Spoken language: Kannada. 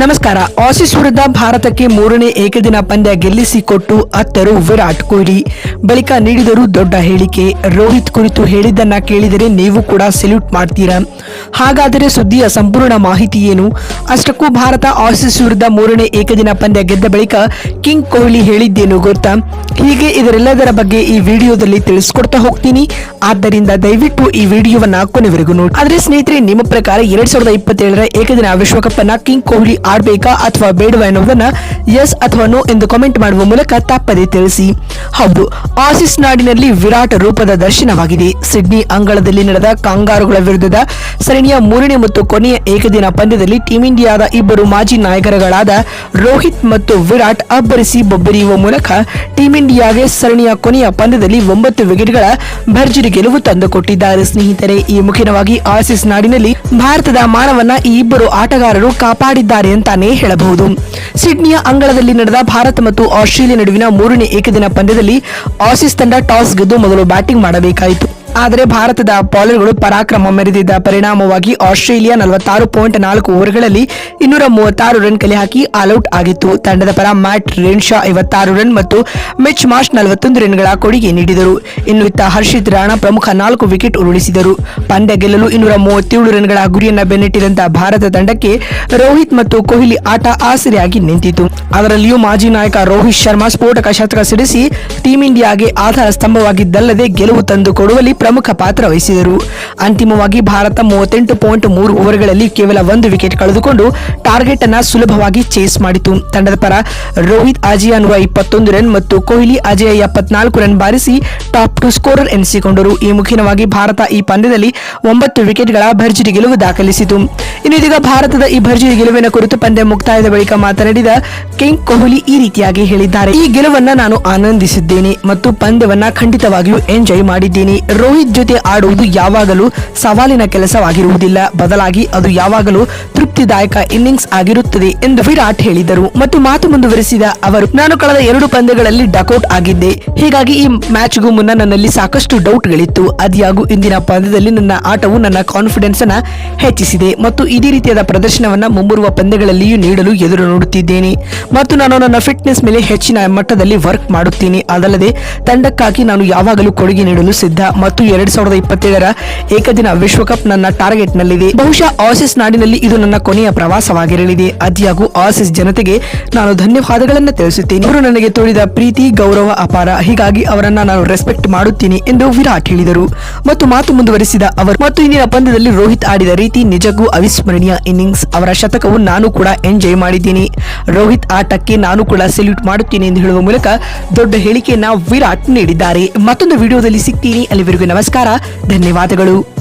ನಮಸ್ಕಾರ. ಆಸಿಸ್ ವಿರುದ್ಧ ಭಾರತಕ್ಕೆ ಮೂರನೇ ಏಕದಿನ ಪಂದ್ಯ ಗೆಲ್ಲಿಸಿಕೊಟ್ಟು ಅತ್ತರು ವಿರಾಟ್ ಕೊಹ್ಲಿ. ಬಳಿಕ ನೀಡಿದರು ದೊಡ್ಡ ಹೇಳಿಕೆ. ರೋಹಿತ್ ಕುರಿತು ಹೇಳಿದ್ದನ್ನ ಕೇಳಿದರೆ ನೀವು ಕೂಡ ಸೆಲ್ಯೂಟ್ ಮಾಡ್ತೀರಾ? ಹಾಗಾದರೆ ಸುದ್ದಿಯ ಸಂಪೂರ್ಣ ಮಾಹಿತಿ ಏನು? ಅಷ್ಟಕ್ಕೂ ಭಾರತ ಆಸಿಸ್ ವಿರುದ್ಧ ಮೂರನೇ ಏಕದಿನ ಪಂದ್ಯ ಗೆದ್ದ ಬಳಿಕ ಕಿಂಗ್ ಕೊಹ್ಲಿ ಹೇಳಿದ್ದೇನು ಗೊತ್ತಾ? ಹೀಗೆ ಇದರೆಲ್ಲದರ ಬಗ್ಗೆ ಈ ವಿಡಿಯೋದಲ್ಲಿ ತಿಳಿಸ್ಕೊಡ್ತಾ ಹೋಗ್ತೀನಿ. ಆದ್ದರಿಂದ ದಯವಿಟ್ಟು ಈ ವಿಡಿಯೋವನ್ನ ಕೊನೆವರೆಗೂ ನೋಡಿ. ಆದರೆ ಸ್ನೇಹಿತರೆ, ನಿಮ್ಮ ಪ್ರಕಾರ ಎರಡ್ ಸಾವಿರದ ಇಪ್ಪತ್ತೇಳರ ಏಕದಿನ ವಿಶ್ವಕಪ್ ಅನ್ನ ಕಿಂಗ್ ಕೊಹ್ಲಿ ಆಡ್ಬೇಕಾ ಅಥವಾ ಬೇಡವಾ ಎನ್ನುವುದನ್ನ ಎಸ್ ಅಥವಾ ನೋ ಎಂದು ಕಾಮೆಂಟ್ ಮಾಡುವ ಮೂಲಕ ತಪ್ಪದೆ ತಿಳಿಸಿ. ಹೌದು, ಆಸಿಸ್ ನಾಡಿನಲ್ಲಿ ವಿರಾಟ್ ರೂಪದ ದರ್ಶನವಾಗಿದೆ. ಸಿಡ್ನಿ ಅಂಗಳದಲ್ಲಿ ನಡೆದ ಕಾಂಗಾರುಗಳ ವಿರುದ್ಧದ ಸರಣಿಯ ಮೂರನೇ ಮತ್ತು ಕೊನೆಯ ಏಕದಿನ ಪಂದ್ಯದಲ್ಲಿ ಟೀಂ ಇಂಡಿಯಾದ ಇಬ್ಬರು ಮಾಜಿ ನಾಯಕರುಗಳಾದ ರೋಹಿತ್ ಮತ್ತು ವಿರಾಟ್ ಅಬ್ಬರಿಸಿ ಬೊಬ್ಬರಿಯುವ ಮೂಲಕ ಟೀಂ ಇಂಡಿಯಾಗೆ ಸರಣಿಯ ಕೊನೆಯ ಪಂದ್ಯದಲ್ಲಿ ಒಂಬತ್ತು ವಿಕೆಟ್ಗಳ ಭರ್ಜರಿ ಗೆಲುವು ತಂದುಕೊಟ್ಟಿದ್ದಾರೆ. ಸ್ನೇಹಿತರೆ, ಈ ಮುಖ್ಯವಾಗಿ ಆಸಿಸ್ ನಾಡಿನಲ್ಲಿ ಭಾರತದ ಮಾನವನ್ನ ಈ ಇಬ್ಬರು ಆಟಗಾರರು ಕಾಪಾಡಿದ್ದಾರೆ ಅಂತಾನೆ ಹೇಳಬಹುದು. ಸಿಡ್ನಿಯ ಅಂಗಳದಲ್ಲಿ ನಡೆದ ಭಾರತ ಮತ್ತು ಆಸ್ಟ್ರೇಲಿಯಾ ನಡುವಿನ ಮೂರನೇ ಏಕದಿನ ಪಂದ್ಯದಲ್ಲಿ ಆಸೀಸ್ ತಂಡ ಟಾಸ್ ಗೆದ್ದು ಮೊದಲು ಬ್ಯಾಟಿಂಗ್ ಮಾಡಬೇಕಾಯಿತು. ಆದರೆ ಭಾರತದ ಬೌಲರ್ಗಳು ಪರಾಕ್ರಮ ಮೆರೆದಿದ್ದ ಪರಿಣಾಮವಾಗಿ ಆಸ್ಟ್ರೇಲಿಯಾ ನಲವತ್ತಾರು ಪಾಯಿಂಟ್ ನಾಲ್ಕು ಓವರ್ಗಳಲ್ಲಿ ಇನ್ನೂರ ಮೂವತ್ತಾರು ರನ್ ಕಲೆ ಹಾಕಿ ಆಲ್ಔಟ್ ಆಗಿತ್ತು. ತಂಡದ ಪರ ಮ್ಯಾಟ್ ರೇನ್ಶಾ ಐವತ್ತಾರು ರನ್ ಮತ್ತು ಮಿಚ್ ಮಾರ್ಚ್ ನಲವತ್ತೊಂದು ರನ್ಗಳ ಕೊಡುಗೆ ನೀಡಿದರು. ಇನ್ನು ಇತ್ತ ಹರ್ಷಿತ್ ರಾಣಾ ಪ್ರಮುಖ ನಾಲ್ಕು ವಿಕೆಟ್ ಉರುಳಿಸಿದರು. ಪಂದ್ಯ ಗೆಲ್ಲಲು ಇನ್ನೂರ ಮೂವತ್ತೇಳು ರನ್ಗಳ ಗುರಿಯನ್ನ ಬೆನ್ನಿಟ್ಟಿದಂತಹ ಭಾರತ ತಂಡಕ್ಕೆ ರೋಹಿತ್ ಮತ್ತು ಕೊಹ್ಲಿ ಆಟ ಆಸರೆಯಾಗಿ ನಿಂತಿತು ಅದರಲ್ಲಿಯೂ ಮಾಜಿ ನಾಯಕ ರೋಹಿತ್ ಶರ್ಮಾ ಸ್ಫೋಟಕ ಶತಕ ಸಿಡಿಸಿ ಟೀಂ ಇಂಡಿಯಾಗೆ ಆಧಾರ ಸ್ತಂಭವಾಗಿದ್ದಲ್ಲದೆ ಗೆಲುವು ತಂದು ಕೊಡುವಲ್ಲಿ ಪ್ರಮುಖ ಪಾತ್ರ ವಹಿಸಿದರು. ಅಂತಿಮವಾಗಿ ಭಾರತ ಮೂವತ್ತೆಂಟು ಪಾಯಿಂಟ್ ಮೂರು ಓವರ್ಗಳಲ್ಲಿ ಕೇವಲ ಒಂದು ವಿಕೆಟ್ ಕಳೆದುಕೊಂಡು ಟಾರ್ಗೆಟ್ ಅನ್ನು ಸುಲಭವಾಗಿ ಚೇಸ್ ಮಾಡಿತು. ತಂಡದ ಪರ ರೋಹಿತ್ ಅಜಯ ನೂರ ಇಪ್ಪತ್ತೊಂದು ರನ್ ಮತ್ತು ಕೊಹ್ಲಿ ಅಜಯ ಎಪ್ಪತ್ನಾಲ್ಕು ರನ್ ಬಾರಿಸಿ ಟಾಪ್ ಟು ಸ್ಕೋರರ್ ಎನಿಸಿಕೊಂಡರು. ಈ ಮುಖ್ಯವಾಗಿ ಭಾರತ ಈ ಪಂದ್ಯದಲ್ಲಿ ಒಂಬತ್ತು ವಿಕೆಟ್ಗಳ ಭರ್ಜರಿ ಗೆಲುವು ದಾಖಲಿಸಿತು. ಇನ್ನಿದೀಗ ಭಾರತದ ಈ ಭರ್ಜರಿ ಗೆಲುವಿನ ಕುರಿತು ಪಂದ್ಯ ಮುಕ್ತಾಯದ ಬಳಿಕ ಮಾತನಾಡಿದ ಕಿಂಗ್ ಕೊಹ್ಲಿ ಈ ರೀತಿಯಾಗಿ ಹೇಳಿದ್ದಾರೆ. ಈ ಗೆಲುವನ್ನ ನಾನು ಆನಂದಿಸಿದ್ದೇನೆ ಮತ್ತು ಪಂದ್ಯವನ್ನ ಖಂಡಿತವಾಗಿಯೂ ಎಂಜಾಯ್ ಮಾಡಿದ್ದೀನಿ. ರೋಹಿತ್ ಜೊತೆ ಆಡುವುದು ಯಾವಾಗಲೂ ಸವಾಲಿನ ಕೆಲಸವಾಗಿರುವುದಿಲ್ಲ. ಬದಲಾಗಿ ಅದು ಯಾವಾಗಲೂ ತೃಪ್ತಿದಾಯಕ ಇನ್ನಿಂಗ್ಸ್ ಆಗಿರುತ್ತದೆ ಎಂದು ವಿರಾಟ್ ಹೇಳಿದರು. ಮತ್ತು ಮಾತು ಮುಂದುವರೆಸಿದ ಅವರು, ನಾನು ಕಳೆದ ಎರಡು ಪಂದ್ಯಗಳಲ್ಲಿ ಡಕೌಟ್ ಆಗಿದ್ದೆ. ಹೀಗಾಗಿ ಈ ಮ್ಯಾಚ್ಗೂ ಮುನ್ನ ನನ್ನಲ್ಲಿ ಸಾಕಷ್ಟು ಡೌಟ್ಗಳಿತ್ತು. ಅದಿಯಾಗೂ ಇಂದಿನ ಪಂದ್ಯದಲ್ಲಿ ನನ್ನ ಆಟವು ನನ್ನ ಕಾನ್ಫಿಡೆನ್ಸ್ ಅನ್ನ ಹೆಚ್ಚಿಸಿದೆ ಮತ್ತು ಇದೇ ರೀತಿಯಾದ ಪ್ರದರ್ಶನವನ್ನ ಮುಂಬರುವ ಪಂದ್ಯಗಳಲ್ಲಿಯೂ ನೀಡಲು ಎದುರು ನೋಡುತ್ತಿದ್ದೇನೆ. ಮತ್ತು ನಾನು ನನ್ನ ಫಿಟ್ನೆಸ್ ಮೇಲೆ ಹೆಚ್ಚಿನ ಮಟ್ಟದಲ್ಲಿ ವರ್ಕ್ ಮಾಡುತ್ತೇನೆ. ಅದಲ್ಲದೆ, ತಂಡಕ್ಕಾಗಿ ನಾನು ಯಾವಾಗಲೂ ಕೊಡುಗೆ ನೀಡಲು ಸಿದ್ಧ. ಮತ್ತು ಎರಡ್ ಸಾವಿರದ ಇಪ್ಪತ್ತೇಳರ ಏಕದಿನ ವಿಶ್ವಕಪ್ ನನ್ನ ಟಾರ್ಗೆಟ್ ನಲ್ಲಿದೆ ಬಹುಶಃ ಆಸಿಸ್ ನಾಡಿನಲ್ಲಿ ಇದು ನನ್ನ ಕೊನೆಯ ಪ್ರವಾಸವಾಗಿರಲಿದೆ. ಅದ್ಯಾಗೂ ಆಸಿಸ್ ಜನತೆಗೆ ನಾನು ಧನ್ಯವಾದಗಳನ್ನು ತಿಳಿಸುತ್ತೇನೆ. ಅವರು ನನಗೆ ತೋರಿದ ಪ್ರೀತಿ, ಗೌರವ ಅಪಾರ. ಹೀಗಾಗಿ ಅವರನ್ನ ನಾನು ರೆಸ್ಪೆಕ್ಟ್ ಮಾಡುತ್ತೀನಿ ಎಂದು ವಿರಾಟ್ ಹೇಳಿದರು. ಮತ್ತು ಮಾತು ಮುಂದುವರಿಸಿದ ಅವರು, ಮತ್ತು ಇಂದಿನ ಪಂದ್ಯದಲ್ಲಿ ರೋಹಿತ್ ಆಡಿದ ರೀತಿ ನಿಜಕ್ಕೂ ಅವಿಸ್ಮರಣೀಯ ಇನ್ನಿಂಗ್ಸ್ ಅವರ ಶತಕವು ನಾನು ಕೂಡ ಎಂಜಾಯ್ ಮಾಡಿದ್ದೀನಿ. ರೋಹಿತ್ ಆಟಕ್ಕೆ ನಾನು ಕೂಡ ಸೆಲ್ಯೂಟ್ ಮಾಡುತ್ತೇನೆ ಎಂದು ಹೇಳುವ ಮೂಲಕ ದೊಡ್ಡ ಹೇಳಿಕೆಯನ್ನ ವಿರಾಟ್ ನೀಡಿದ್ದಾರೆ. ಮತ್ತೊಂದು ವಿಡಿಯೋದಲ್ಲಿ ಸಿಗ್ತೀನಿ. ಅಲ್ಲಿವರೆಗೂ ನಮಸ್ಕಾರ. ಧನ್ಯವಾದಗಳು.